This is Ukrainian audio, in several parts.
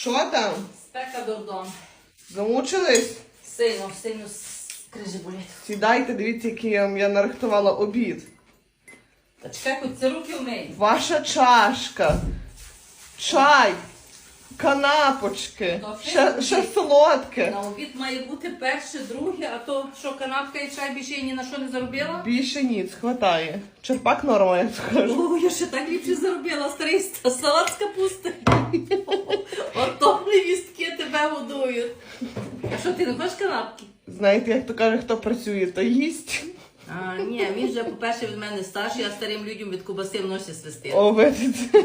Що там? Спека дурдом. Замучились? Сильно, сильно крижі болять. Сідайте, дивіться, який я, вам- я нарихтувала обід. Та чекай, хоч ці руки вмий. Ваша чашка, чай, канапочки, ще, ще солодке. На обід має бути перше, друге, а то що канапка і чай більше я ні на що не заробила? Більше ніц, хватає. Черпак норма, я скажу. О, я ще так ліпше заробила, старий ста- салат з капусти. Ото невістки тебе годують. А що, ти не хочеш канапки? Знаєте, як то каже, хто працює, то їсть. А, ні, він вже, по-перше, від мене старший, а старим людям від кубаси в носі свисти. О, видите.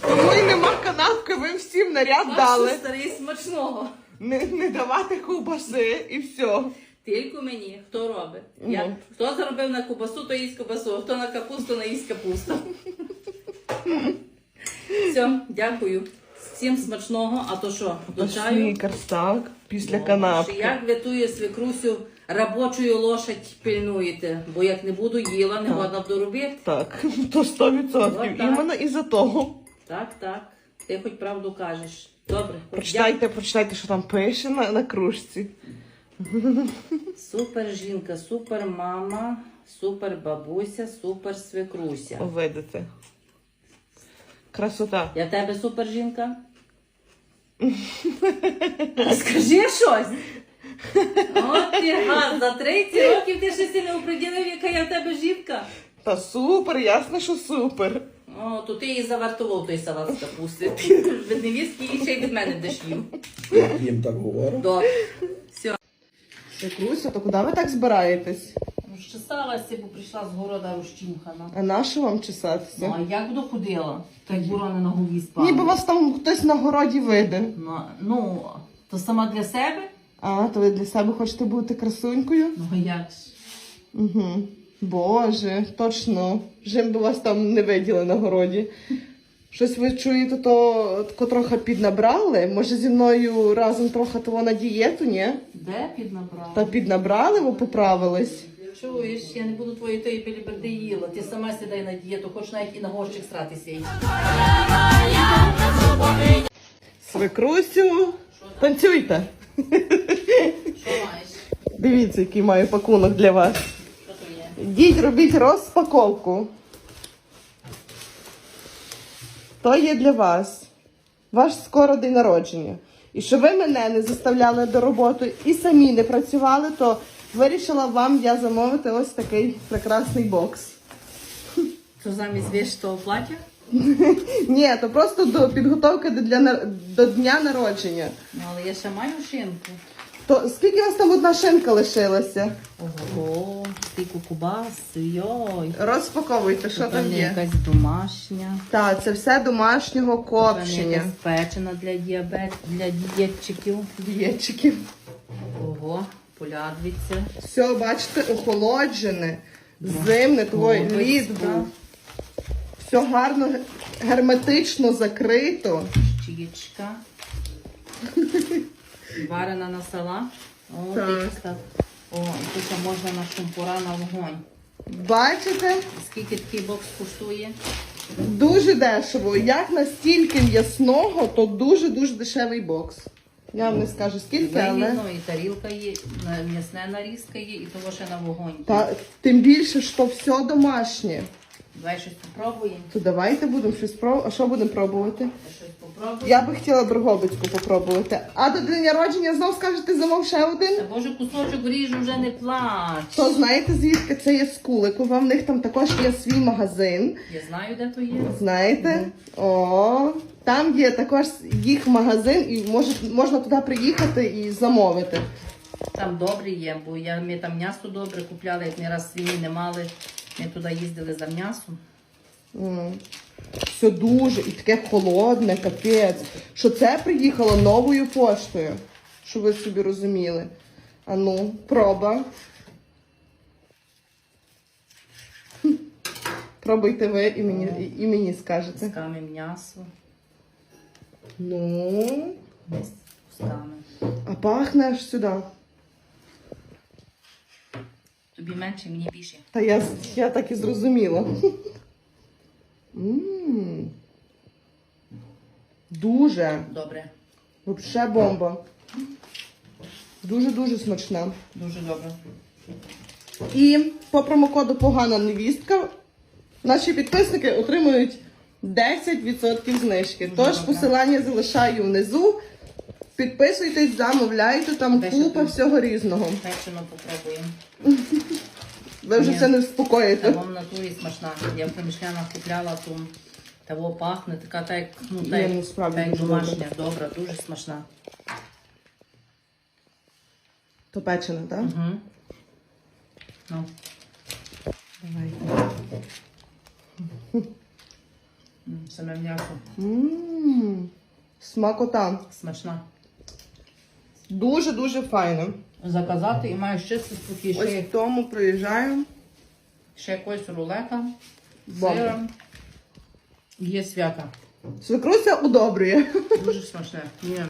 Тому й нема канапки, ви всім наряд дали. старий смачного. Не, не давати ковбаси і все. Тільки мені, хто робить. Я, Ну. хто заробив на кубасу, то їсть кубасу, а хто на капусту, на їсть капусту. Все, дякую. Всім смачного, а то що, до чаю? Снікерс, так, після Чи канапки. Як ви тую свекрусю робочою лошадь пильнуєте? Бо як не буду їла, не годна буду робити. Так, то 100%. От так. Іменно із-за того. Так, так. Ти хоч правду кажеш. Добре, Прочитайте, прочитайте, що там пише на, на кружці. Супер жінка, супер мама, супер бабуся, супер свекруся. Видите. Красота. Я в тебе супер жінка? Скажи щось. От ти гад, за 30 років ти ще не оприділив, яка я в тебе жінка. Та супер, ясно, що супер. О, то ти її завартував той салат з капусти. Ти від невістки і ще й від мене їв. Я їм так говорю. Добре. Все. Свекруся, то куди ви так збираєтесь? Розчесалася, бо прийшла з города розчимхана. А на що вам Ну, а як буду ходила? Так бурони на голові спали. Ніби вас там хтось на городі виде. Ну, ну, то сама для себе? А, то ви для себе хочете бути красунькою? Ну, а як ж? Угу. Боже, точно. Жим би вас там не виділи на городі. Щось ви чуєте, то тако трохи піднабрали. Може зі мною разом трохи того на дієту, ні? Де піднабрала? Та піднабрали, ви поправились. Чуєш, я не буду твоєї тої біліберди їла. Ти сама сідай на дієту, хоч навіть і на горщик сратися. їй. Свекрусю, танцюйте. Що маєш? Дивіться, який маю пакунок для вас. Що то є? Йдіть, робіть розпаковку. То є для вас. Ваш скоро день народження. І щоб ви мене не заставляли до роботи і самі не працювали, то вирішила вам я замовити ось такий прекрасний бокс. То замість віж того плаття? Ні, то просто до підготовки до, для, до дня народження. Ну, але я ще маю шинку. То скільки у вас там одна шинка лишилася? Ого, стільки кубас, йой. Розпаковуйте, що там є. якась домашня. Так, це все домашнього копчення. печена для діабет, для дієтчиків. Дієчиків. Ого, полядвиця. Все, бачите, охолоджене, зимне, твій лід був. Все гарно, герметично закрито. Щічка. Варена на сала. О, Так. О, тут можна на шумпура на вогонь. Бачите? Скільки такий бокс коштує? Дуже дешево. Як настільки м'ясного, то дуже-дуже дешевий бокс. Я вам не скажу скільки, але. Вигідно, і тарілка є, на- м'ясна нарізка є, і того ще на вогонь. Та, тим більше, що все домашнє. Давай щось попробуємо. То давайте будемо щось пробувати. А що будемо пробувати? Щось. Я би хотіла Дрогобицьку попробувати. А до дня народження знов скажете замов ще один? Та боже, кусочок ріжу вже не плач. То знаєте звідки це є з Куликова? В них там також є свій магазин. Я знаю, де то є. Знаєте? О, там є також їх магазин, і може, можна туди приїхати і замовити. Там добре є, бо я, ми там м'ясо добре купляли, як не раз свині не мали. Ми туди їздили за м'ясом. М. Все дуже і таке холодне, капець. Що це приїхало новою поштою, щоб ви собі розуміли. А ну, проба. Хм. Пробуйте ви і мені, і, і мені скажете. Кусками м'ясо. Ну, кусками. а пахне аж сюди. Тобі менше, мені більше. Та я, я так і зрозуміла. М. Дуже. Добре. Взагалі бомба. Дуже-дуже смачна. Дуже добре. І по промокоду погана невістка наші підписники отримують 10% знижки. Тож добре. посилання залишаю внизу. Підписуйтесь, замовляйте, там Де купа всього різного. Печено попробуємо. Ви вже Ні. це не Та вспокоїте. вам натурі смачна. Я в приміщеннях купляла, то того пахне, така та як, ну, та Ні, як, насправді та як дуже домашня, добра, дуже смачна. То печене, так? Угу. Ну, Давай. м, саме м'ясо Мм, Смакота. смачна. Дуже-дуже файно. Заказати і маєш чисто спокій. Ось Ще, в тому приїжджаємо. ще якось рулета, Бомба. сира. Є свята. Свекруся удобрює. Дуже смачне. Ні.